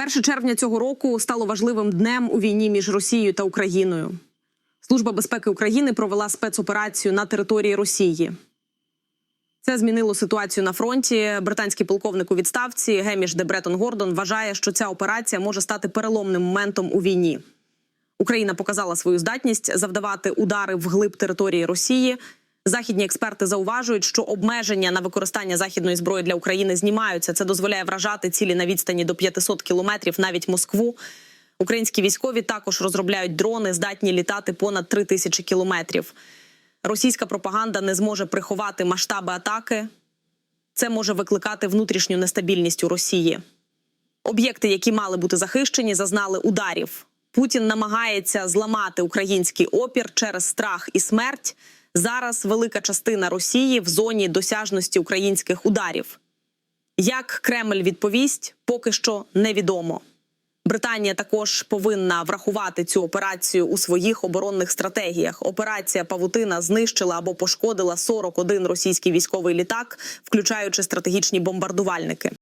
1 червня цього року стало важливим днем у війні між Росією та Україною. Служба безпеки України провела спецоперацію на території Росії. Це змінило ситуацію на фронті. Британський полковник у відставці Геміш де Бретон Гордон вважає, що ця операція може стати переломним моментом у війні. Україна показала свою здатність завдавати удари вглиб території Росії. Західні експерти зауважують, що обмеження на використання західної зброї для України знімаються. Це дозволяє вражати цілі на відстані до 500 кілометрів, навіть Москву. Українські військові також розробляють дрони, здатні літати понад 3 тисячі кілометрів. Російська пропаганда не зможе приховати масштаби атаки. Це може викликати внутрішню нестабільність у Росії. Об'єкти, які мали бути захищені, зазнали ударів. Путін намагається зламати український опір через страх і смерть. Зараз велика частина Росії в зоні досяжності українських ударів. Як Кремль відповість, поки що невідомо. Британія також повинна врахувати цю операцію у своїх оборонних стратегіях. Операція Павутина знищила або пошкодила 41 російський військовий літак, включаючи стратегічні бомбардувальники.